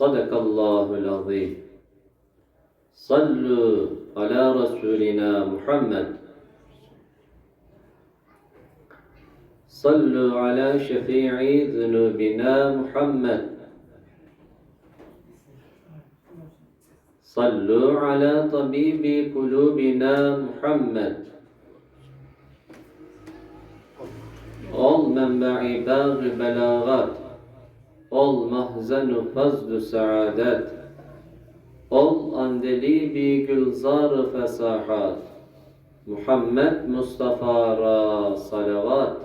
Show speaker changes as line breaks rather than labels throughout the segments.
صدق الله العظيم صلوا على رسولنا محمد صلوا على شفيع ذنوبنا محمد صلوا على طبيب قلوبنا محمد Ol menba'i bağ belagat Ol mahzenu fazlu saadet. Ol andelibi gülzar fesahat. Muhammed Mustafa ra salavat.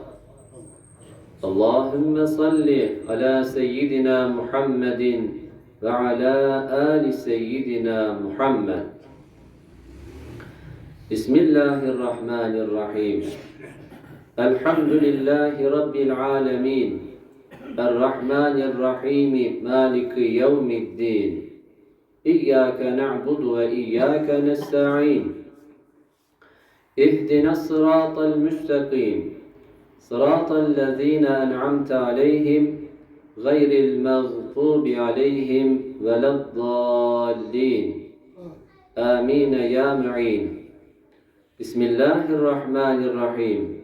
Allahümme salli ala seyyidina Muhammedin ve ala ali seyyidina Muhammed. Bismillahirrahmanirrahim. Elhamdülillahi Rabbil alemin. الرحمن الرحيم مالك يوم الدين. إياك نعبد وإياك نستعين. اهدنا الصراط المستقيم. صراط الذين أنعمت عليهم غير المغضوب عليهم ولا الضالين. آمين يا معين. بسم الله الرحمن الرحيم.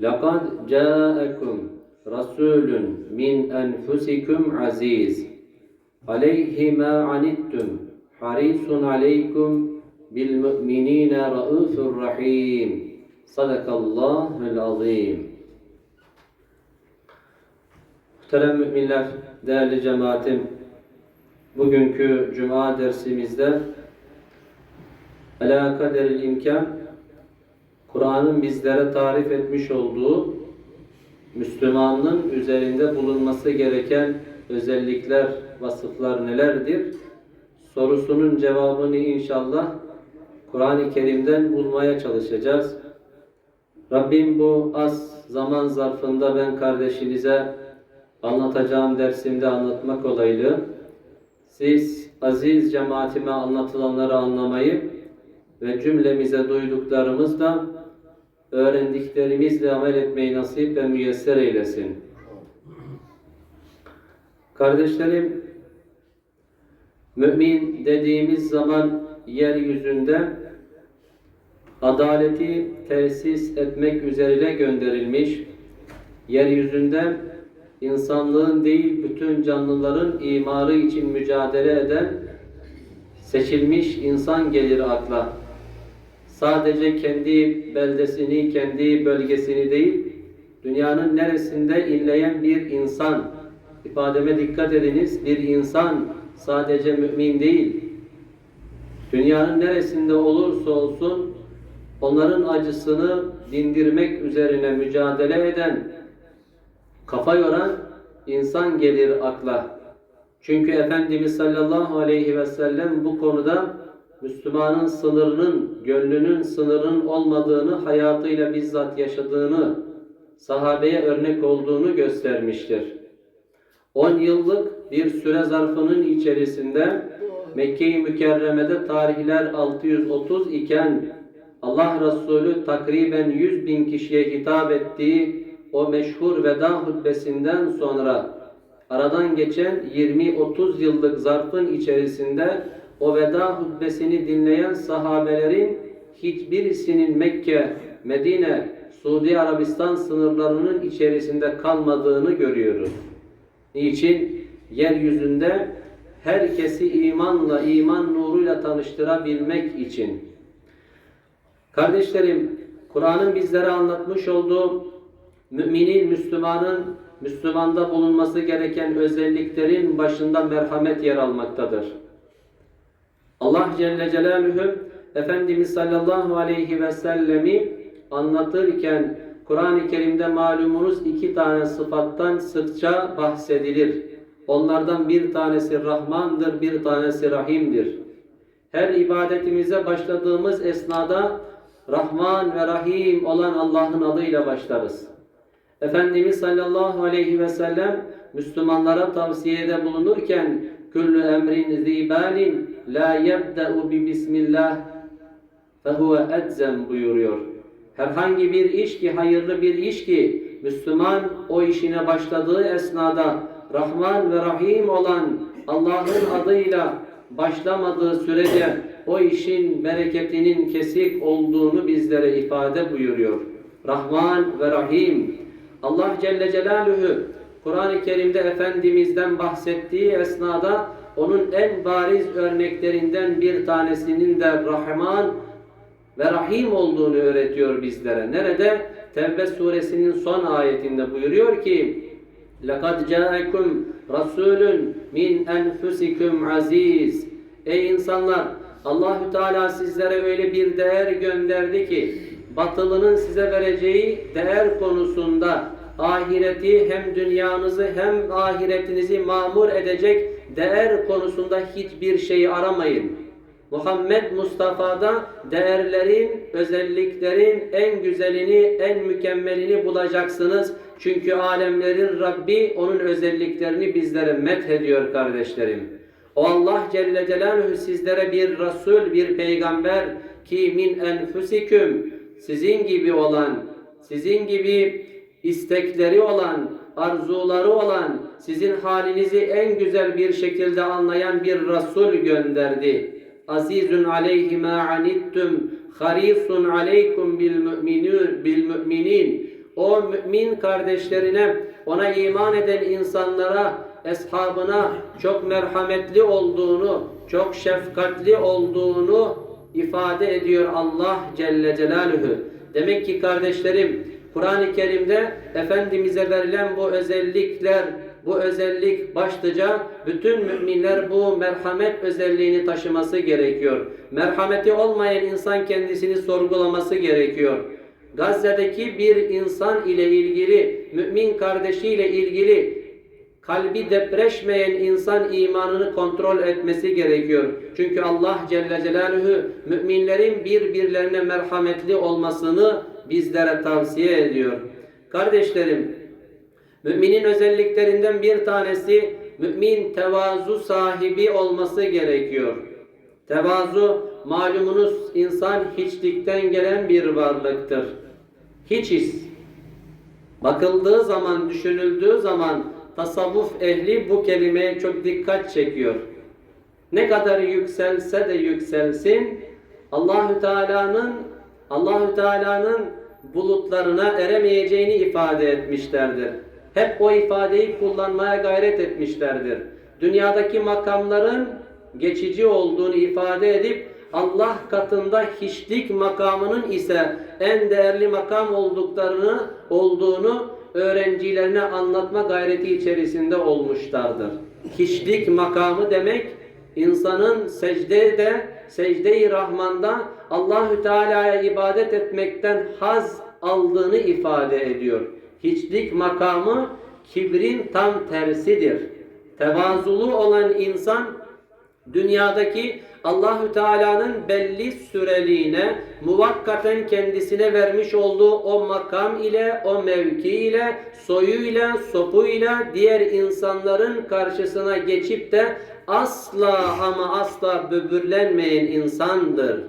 لقد جاءكم Rasulün min enfusikum aziz. Aleyhi ma anittum. Harisun aleykum bil mu'minine raufur rahim. Sadakallahul azim. Muhterem müminler, değerli cemaatim, bugünkü cuma dersimizde Ala kaderil imkan Kur'an'ın bizlere tarif etmiş olduğu Müslümanlığın üzerinde bulunması gereken özellikler, vasıflar nelerdir? Sorusunun cevabını inşallah Kur'an-ı Kerim'den bulmaya çalışacağız. Rabbim bu az zaman zarfında ben kardeşinize anlatacağım dersimde anlatmak olaylı. Siz aziz cemaatime anlatılanları anlamayı ve cümlemize duyduklarımızla öğrendiklerimizle amel etmeyi nasip ve müyesser eylesin. Kardeşlerim, mümin dediğimiz zaman yeryüzünde adaleti tesis etmek üzere gönderilmiş, yeryüzünde insanlığın değil bütün canlıların imarı için mücadele eden seçilmiş insan gelir akla sadece kendi beldesini, kendi bölgesini değil, dünyanın neresinde inleyen bir insan, ifademe dikkat ediniz, bir insan sadece mümin değil, dünyanın neresinde olursa olsun, onların acısını dindirmek üzerine mücadele eden, kafa yoran insan gelir akla. Çünkü Efendimiz sallallahu aleyhi ve sellem bu konuda Müslümanın sınırının, gönlünün sınırının olmadığını, hayatıyla bizzat yaşadığını, sahabeye örnek olduğunu göstermiştir. 10 yıllık bir süre zarfının içerisinde Mekke-i Mükerreme'de tarihler 630 iken Allah Resulü takriben 100 bin kişiye hitap ettiği o meşhur veda hutbesinden sonra aradan geçen 20-30 yıllık zarfın içerisinde o veda hutbesini dinleyen sahabelerin hiçbirisinin Mekke, Medine, Suudi Arabistan sınırlarının içerisinde kalmadığını görüyoruz. Niçin? Yeryüzünde herkesi imanla, iman nuruyla tanıştırabilmek için. Kardeşlerim, Kur'an'ın bizlere anlatmış olduğu müminin, Müslümanın, Müslümanda bulunması gereken özelliklerin başında merhamet yer almaktadır. Allah Celle Celaluhu Efendimiz sallallahu aleyhi ve sellemi anlatırken Kur'an-ı Kerim'de malumunuz iki tane sıfattan sıkça bahsedilir. Onlardan bir tanesi Rahmandır, bir tanesi Rahim'dir. Her ibadetimize başladığımız esnada Rahman ve Rahim olan Allah'ın adıyla başlarız. Efendimiz sallallahu aleyhi ve sellem Müslümanlara tavsiyede bulunurken küllü emrin zibalin la yebde'u bi bismillah fehuve edzem buyuruyor. Herhangi bir iş ki hayırlı bir iş ki Müslüman o işine başladığı esnada Rahman ve Rahim olan Allah'ın adıyla başlamadığı sürece o işin bereketinin kesik olduğunu bizlere ifade buyuruyor. Rahman ve Rahim. Allah Celle Celaluhu Kur'an-ı Kerim'de Efendimiz'den bahsettiği esnada onun en bariz örneklerinden bir tanesinin de Rahman ve Rahim olduğunu öğretiyor bizlere. Nerede? Tevbe suresinin son ayetinde buyuruyor ki لَقَدْ جَاءَكُمْ رَسُولٌ مِنْ أَنْفُسِكُمْ aziz. Ey insanlar! Allahü Teala sizlere öyle bir değer gönderdi ki batılının size vereceği değer konusunda ahireti hem dünyanızı hem ahiretinizi mamur edecek değer konusunda hiçbir şey aramayın. Muhammed Mustafa'da değerlerin, özelliklerin en güzelini, en mükemmelini bulacaksınız. Çünkü alemlerin Rabbi onun özelliklerini bizlere met ediyor kardeşlerim. O Allah Celle Celaluhu sizlere bir Resul, bir peygamber ki min enfusiküm sizin gibi olan, sizin gibi istekleri olan, arzuları olan, sizin halinizi en güzel bir şekilde anlayan bir Resul gönderdi. Azizun aleyhi ma anittum harisun aleykum bil mu'minun bil mu'minin. O mümin kardeşlerine, ona iman eden insanlara, eshabına çok merhametli olduğunu, çok şefkatli olduğunu ifade ediyor Allah Celle Celaluhu. Demek ki kardeşlerim, Kur'an-ı Kerim'de Efendimiz'e verilen bu özellikler, bu özellik başlıca bütün müminler bu merhamet özelliğini taşıması gerekiyor. Merhameti olmayan insan kendisini sorgulaması gerekiyor. Gazze'deki bir insan ile ilgili, mümin kardeşiyle ilgili kalbi depreşmeyen insan imanını kontrol etmesi gerekiyor. Çünkü Allah Celle Celaluhu müminlerin birbirlerine merhametli olmasını bizlere tavsiye ediyor. Kardeşlerim, müminin özelliklerinden bir tanesi mümin tevazu sahibi olması gerekiyor. Tevazu malumunuz insan hiçlikten gelen bir varlıktır. Hiçiz. Bakıldığı zaman, düşünüldüğü zaman tasavvuf ehli bu kelimeye çok dikkat çekiyor. Ne kadar yükselse de yükselsin Allahü Teala'nın Allahü Teala'nın bulutlarına eremeyeceğini ifade etmişlerdir. Hep o ifadeyi kullanmaya gayret etmişlerdir. Dünyadaki makamların geçici olduğunu ifade edip Allah katında hiçlik makamının ise en değerli makam olduklarını olduğunu öğrencilerine anlatma gayreti içerisinde olmuşlardır. Hiçlik makamı demek insanın secdede, secde-i Rahman'da Allahü Teala'ya ibadet etmekten haz aldığını ifade ediyor. Hiçlik makamı kibrin tam tersidir. Tevazulu olan insan dünyadaki Allahü Teala'nın belli süreliğine muvakkaten kendisine vermiş olduğu o makam ile, o mevki ile, soyuyla, sopuyla diğer insanların karşısına geçip de asla ama asla böbürlenmeyen insandır.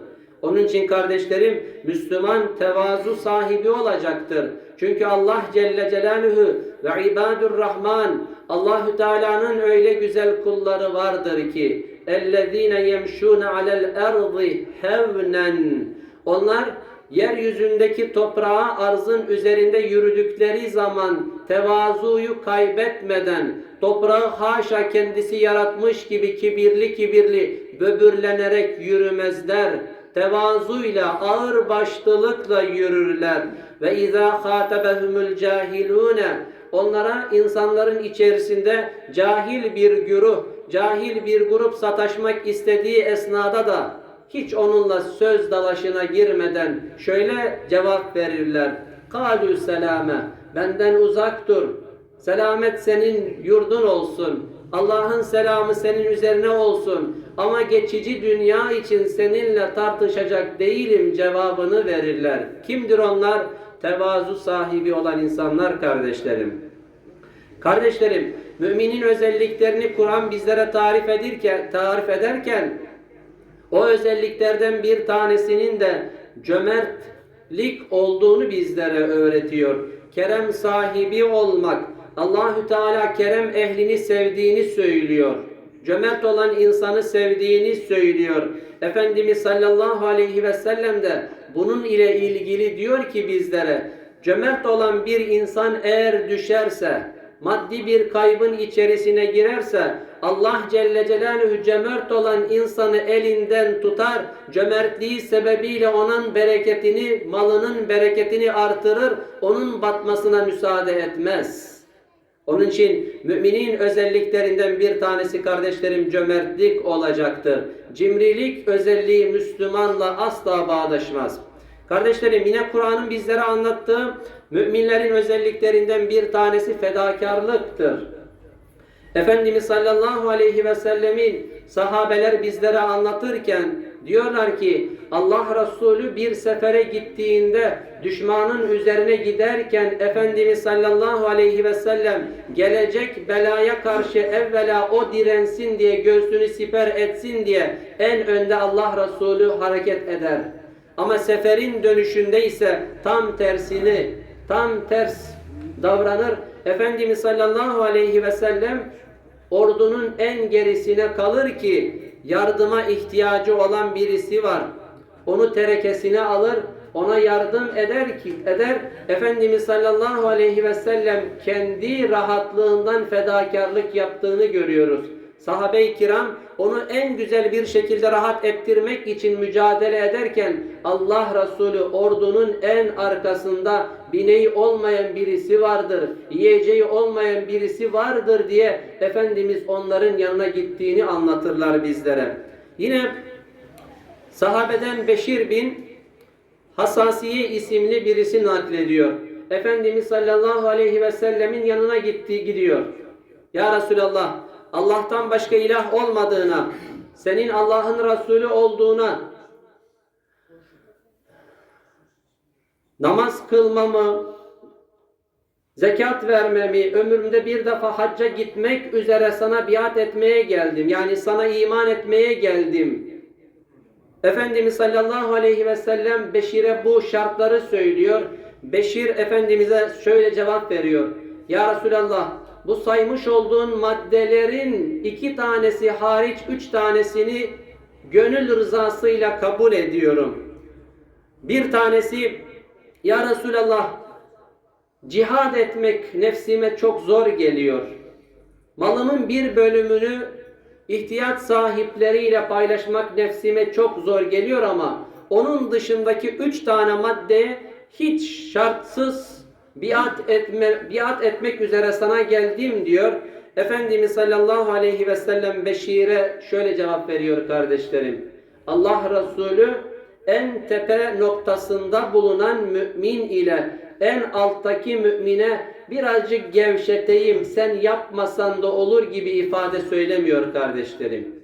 Onun için kardeşlerim Müslüman tevazu sahibi olacaktır. Çünkü Allah Celle Celaluhu ve ibadur Rahman Allahü Teala'nın öyle güzel kulları vardır ki ellezine yemşûne alel erzi hevnen onlar yeryüzündeki toprağa arzın üzerinde yürüdükleri zaman tevazuyu kaybetmeden toprağı haşa kendisi yaratmış gibi kibirli kibirli böbürlenerek yürümezler. Tevazuyla, ağır başlılıkla yürürler. Ve izâ khâtebehumul cahilûne Onlara insanların içerisinde cahil bir güruh, cahil bir grup sataşmak istediği esnada da hiç onunla söz dalaşına girmeden şöyle cevap verirler. Kalü selame, benden uzak dur. Selamet senin yurdun olsun. Allah'ın selamı senin üzerine olsun. Ama geçici dünya için seninle tartışacak değilim cevabını verirler. Kimdir onlar? Tevazu sahibi olan insanlar kardeşlerim. Kardeşlerim, müminin özelliklerini Kur'an bizlere tarif edirken, tarif ederken o özelliklerden bir tanesinin de cömertlik olduğunu bizlere öğretiyor. Kerem sahibi olmak. Allahü Teala kerem ehlini sevdiğini söylüyor. Cömert olan insanı sevdiğini söylüyor. Efendimiz sallallahu aleyhi ve sellem de bunun ile ilgili diyor ki bizlere cömert olan bir insan eğer düşerse maddi bir kaybın içerisine girerse Allah Celle Celaluhu cömert olan insanı elinden tutar, cömertliği sebebiyle onun bereketini, malının bereketini artırır, onun batmasına müsaade etmez. Onun için müminin özelliklerinden bir tanesi kardeşlerim cömertlik olacaktır. Cimrilik özelliği Müslümanla asla bağdaşmaz. Kardeşlerim yine Kur'an'ın bizlere anlattığı müminlerin özelliklerinden bir tanesi fedakarlıktır. Efendimiz sallallahu aleyhi ve sellemin sahabeler bizlere anlatırken diyorlar ki Allah Resulü bir sefere gittiğinde düşmanın üzerine giderken Efendimiz sallallahu aleyhi ve sellem gelecek belaya karşı evvela o dirensin diye göğsünü siper etsin diye en önde Allah Resulü hareket eder. Ama seferin dönüşünde ise tam tersini, tam ters davranır. Efendimiz sallallahu aleyhi ve sellem ordunun en gerisine kalır ki yardıma ihtiyacı olan birisi var. Onu terekesine alır, ona yardım eder ki eder. Efendimiz sallallahu aleyhi ve sellem kendi rahatlığından fedakarlık yaptığını görüyoruz. Sahabe-i kiram onu en güzel bir şekilde rahat ettirmek için mücadele ederken Allah Resulü ordunun en arkasında bineği olmayan birisi vardır, yiyeceği olmayan birisi vardır diye Efendimiz onların yanına gittiğini anlatırlar bizlere. Yine sahabeden Beşir bin Hasasiye isimli birisi naklediyor. Efendimiz sallallahu aleyhi ve sellemin yanına gitti gidiyor. Ya Resulallah Allah'tan başka ilah olmadığına, senin Allah'ın Resulü olduğuna, namaz kılmamı, zekat vermemi, ömrümde bir defa hacca gitmek üzere sana biat etmeye geldim. Yani sana iman etmeye geldim. Efendimiz sallallahu aleyhi ve sellem Beşir'e bu şartları söylüyor. Beşir Efendimiz'e şöyle cevap veriyor. Ya Resulallah bu saymış olduğun maddelerin iki tanesi hariç üç tanesini gönül rızasıyla kabul ediyorum. Bir tanesi ya Resulallah cihad etmek nefsime çok zor geliyor. Malımın bir bölümünü ihtiyaç sahipleriyle paylaşmak nefsime çok zor geliyor ama onun dışındaki üç tane maddeye hiç şartsız biat etme biat etmek üzere sana geldim diyor. Efendimiz sallallahu aleyhi ve sellem Beşir'e şöyle cevap veriyor kardeşlerim. Allah Resulü en tepe noktasında bulunan mümin ile en alttaki mümine birazcık gevşeteyim sen yapmasan da olur gibi ifade söylemiyor kardeşlerim.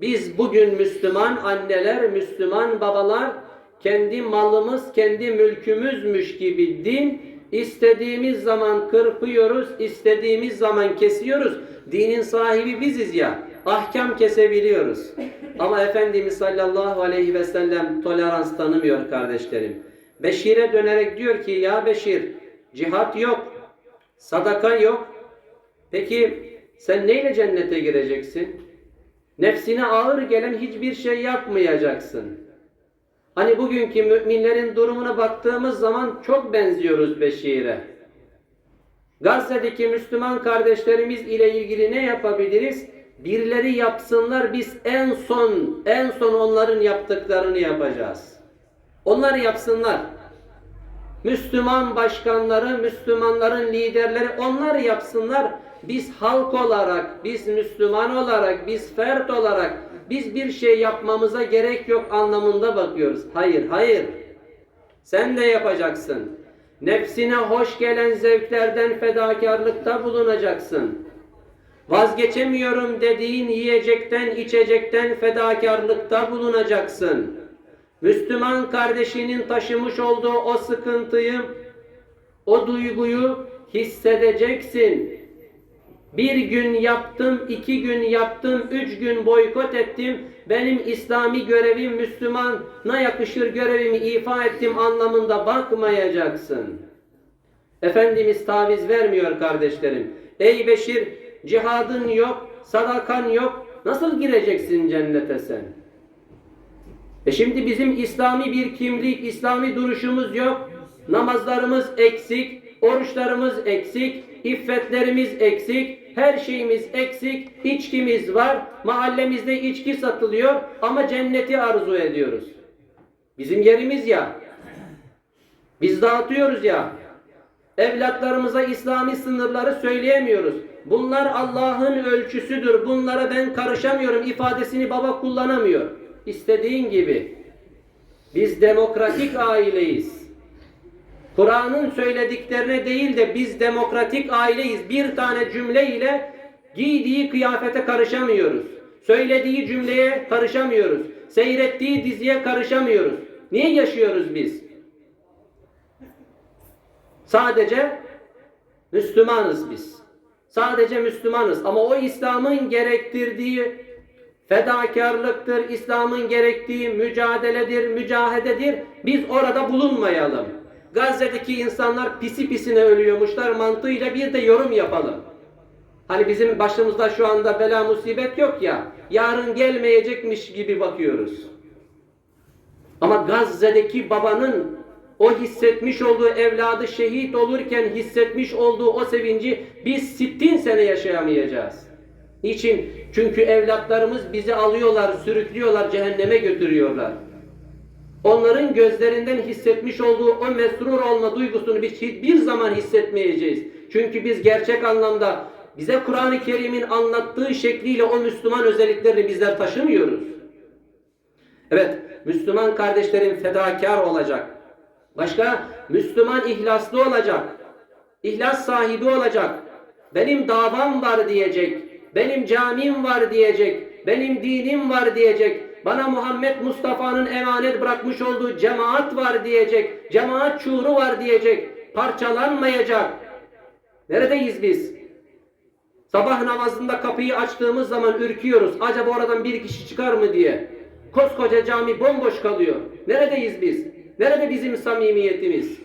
Biz bugün Müslüman anneler, Müslüman babalar kendi malımız, kendi mülkümüzmüş gibi din istediğimiz zaman kırpıyoruz, istediğimiz zaman kesiyoruz. Dinin sahibi biziz ya. Ahkam kesebiliyoruz. Ama Efendimiz sallallahu aleyhi ve sellem tolerans tanımıyor kardeşlerim. Beşir'e dönerek diyor ki ya Beşir cihat yok, sadaka yok. Peki sen neyle cennete gireceksin? Nefsine ağır gelen hiçbir şey yapmayacaksın. Hani bugünkü müminlerin durumuna baktığımız zaman çok benziyoruz Beşir'e. Gazze'deki Müslüman kardeşlerimiz ile ilgili ne yapabiliriz? Birileri yapsınlar biz en son en son onların yaptıklarını yapacağız. Onlar yapsınlar. Müslüman başkanları, Müslümanların liderleri onlar yapsınlar. Biz halk olarak, biz Müslüman olarak, biz fert olarak biz bir şey yapmamıza gerek yok anlamında bakıyoruz. Hayır, hayır. Sen de yapacaksın. Nefsine hoş gelen zevklerden fedakarlıkta bulunacaksın. Vazgeçemiyorum dediğin yiyecekten, içecekten fedakarlıkta bulunacaksın. Müslüman kardeşinin taşımış olduğu o sıkıntıyı, o duyguyu hissedeceksin. Bir gün yaptım, iki gün yaptım, üç gün boykot ettim. Benim İslami görevim Müslümana yakışır görevimi ifa ettim anlamında bakmayacaksın. Efendimiz taviz vermiyor kardeşlerim. Ey Beşir, cihadın yok, sadakan yok. Nasıl gireceksin cennete sen? E şimdi bizim İslami bir kimlik, İslami duruşumuz yok. Namazlarımız eksik, oruçlarımız eksik, iffetlerimiz eksik, her şeyimiz eksik, içkimiz var, mahallemizde içki satılıyor ama cenneti arzu ediyoruz. Bizim yerimiz ya. Biz dağıtıyoruz ya. Evlatlarımıza İslami sınırları söyleyemiyoruz. Bunlar Allah'ın ölçüsüdür. Bunlara ben karışamıyorum ifadesini baba kullanamıyor. İstediğin gibi. Biz demokratik aileyiz. Kur'an'ın söylediklerine değil de biz demokratik aileyiz. Bir tane cümle ile giydiği kıyafete karışamıyoruz. Söylediği cümleye karışamıyoruz. Seyrettiği diziye karışamıyoruz. Niye yaşıyoruz biz? Sadece Müslümanız biz. Sadece Müslümanız ama o İslam'ın gerektirdiği fedakarlıktır, İslam'ın gerektiği mücadeledir, mücahededir. Biz orada bulunmayalım. Gazze'deki insanlar pisi pisine ölüyormuşlar mantığıyla bir de yorum yapalım. Hani bizim başımızda şu anda bela musibet yok ya, yarın gelmeyecekmiş gibi bakıyoruz. Ama Gazze'deki babanın o hissetmiş olduğu evladı şehit olurken hissetmiş olduğu o sevinci biz sittin sene yaşayamayacağız. Niçin? Çünkü evlatlarımız bizi alıyorlar, sürüklüyorlar, cehenneme götürüyorlar. Onların gözlerinden hissetmiş olduğu o mesrur olma duygusunu biz hiçbir zaman hissetmeyeceğiz. Çünkü biz gerçek anlamda bize Kur'an-ı Kerim'in anlattığı şekliyle o Müslüman özelliklerini bizler taşımıyoruz. Evet, Müslüman kardeşlerim fedakar olacak. Başka, Müslüman ihlaslı olacak. İhlas sahibi olacak. Benim davam var diyecek. Benim camim var diyecek. Benim dinim var diyecek. Bana Muhammed Mustafa'nın emanet bırakmış olduğu cemaat var diyecek. Cemaat şuuru var diyecek. Parçalanmayacak. Neredeyiz biz? Sabah namazında kapıyı açtığımız zaman ürküyoruz. Acaba oradan bir kişi çıkar mı diye. Koskoca cami bomboş kalıyor. Neredeyiz biz? Nerede bizim samimiyetimiz?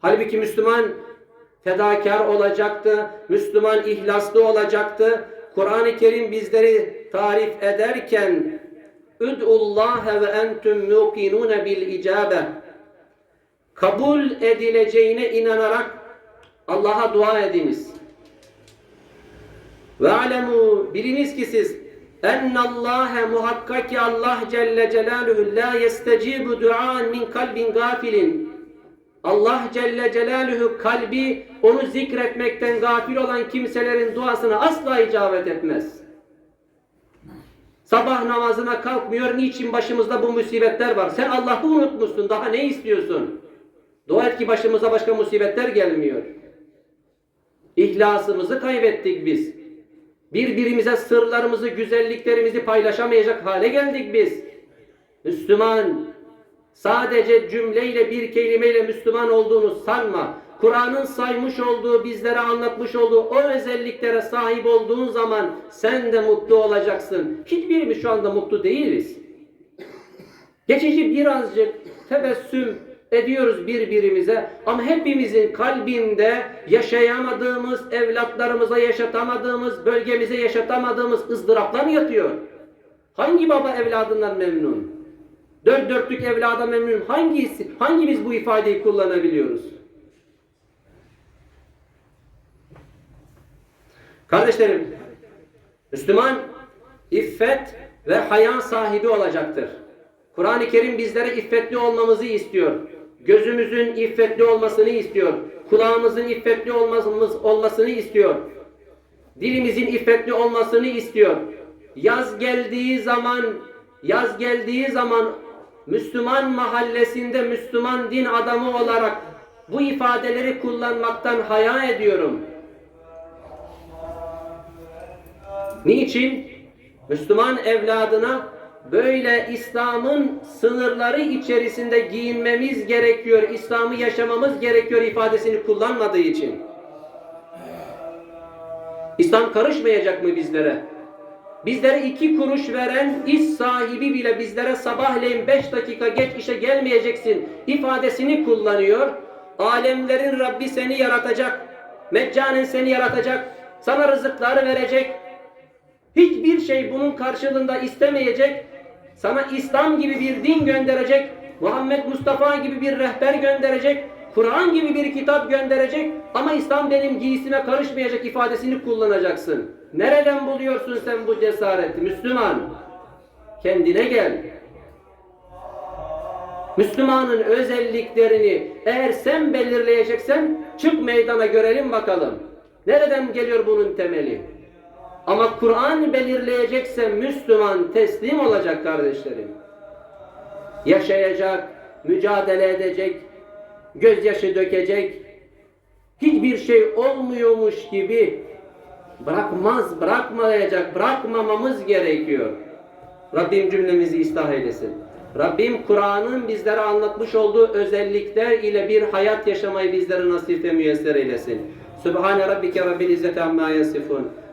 Halbuki Müslüman fedakar olacaktı. Müslüman ihlaslı olacaktı. Kur'an-ı Kerim bizleri tarif ederken Ve entüm muqinûne bil icabe Kabul edileceğine inanarak Allah'a dua ediniz. Ve alemu biliniz ki siz ennallâhe muhakkak ki Allah Celle Celaluhu la yestecibu duan min kalbin gafilin Allah Celle Celaluhu kalbi onu zikretmekten gafil olan kimselerin duasına asla icabet etmez. Sabah namazına kalkmıyor. Niçin başımızda bu musibetler var? Sen Allah'ı unutmuşsun. Daha ne istiyorsun? Dua et ki başımıza başka musibetler gelmiyor. İhlasımızı kaybettik biz. Birbirimize sırlarımızı, güzelliklerimizi paylaşamayacak hale geldik biz. Müslüman, sadece cümleyle bir kelimeyle Müslüman olduğunu sanma. Kur'an'ın saymış olduğu, bizlere anlatmış olduğu o özelliklere sahip olduğun zaman sen de mutlu olacaksın. Hiçbirimiz şu anda mutlu değiliz. Geçici birazcık tebessüm ediyoruz birbirimize ama hepimizin kalbinde yaşayamadığımız, evlatlarımıza yaşatamadığımız, bölgemize yaşatamadığımız ızdıraplar yatıyor. Hangi baba evladından memnun? Dört dörtlük evlada memnun. Hangisi, hangimiz bu ifadeyi kullanabiliyoruz? Kardeşlerim, Müslüman iffet ve haya sahibi olacaktır. Kur'an-ı Kerim bizlere iffetli olmamızı istiyor. Gözümüzün iffetli olmasını istiyor. Kulağımızın iffetli olmasımız, olmasını istiyor. Dilimizin iffetli olmasını istiyor. Yaz geldiği zaman, yaz geldiği zaman Müslüman mahallesinde Müslüman din adamı olarak bu ifadeleri kullanmaktan haya ediyorum. Niçin? Müslüman evladına böyle İslam'ın sınırları içerisinde giyinmemiz gerekiyor, İslam'ı yaşamamız gerekiyor ifadesini kullanmadığı için. İslam karışmayacak mı bizlere? Bizlere iki kuruş veren iş sahibi bile bizlere sabahleyin beş dakika geç işe gelmeyeceksin ifadesini kullanıyor. Alemlerin Rabbi seni yaratacak. Meccanen seni yaratacak. Sana rızıkları verecek. Hiçbir şey bunun karşılığında istemeyecek. Sana İslam gibi bir din gönderecek. Muhammed Mustafa gibi bir rehber gönderecek. Kur'an gibi bir kitap gönderecek. Ama İslam benim giysime karışmayacak ifadesini kullanacaksın. Nereden buluyorsun sen bu cesareti Müslüman? Kendine gel. Müslümanın özelliklerini eğer sen belirleyeceksen çık meydana görelim bakalım. Nereden geliyor bunun temeli? Ama Kur'an belirleyecekse Müslüman teslim olacak kardeşlerim. Yaşayacak, mücadele edecek, gözyaşı dökecek, hiçbir şey olmuyormuş gibi bırakmaz, bırakmayacak, bırakmamamız gerekiyor. Rabbim cümlemizi ıslah eylesin. Rabbim Kur'an'ın bizlere anlatmış olduğu özellikler ile bir hayat yaşamayı bizlere nasip ve müyesser eylesin. Sübhane Rabbike Rabbil İzzeti Amma Yasifun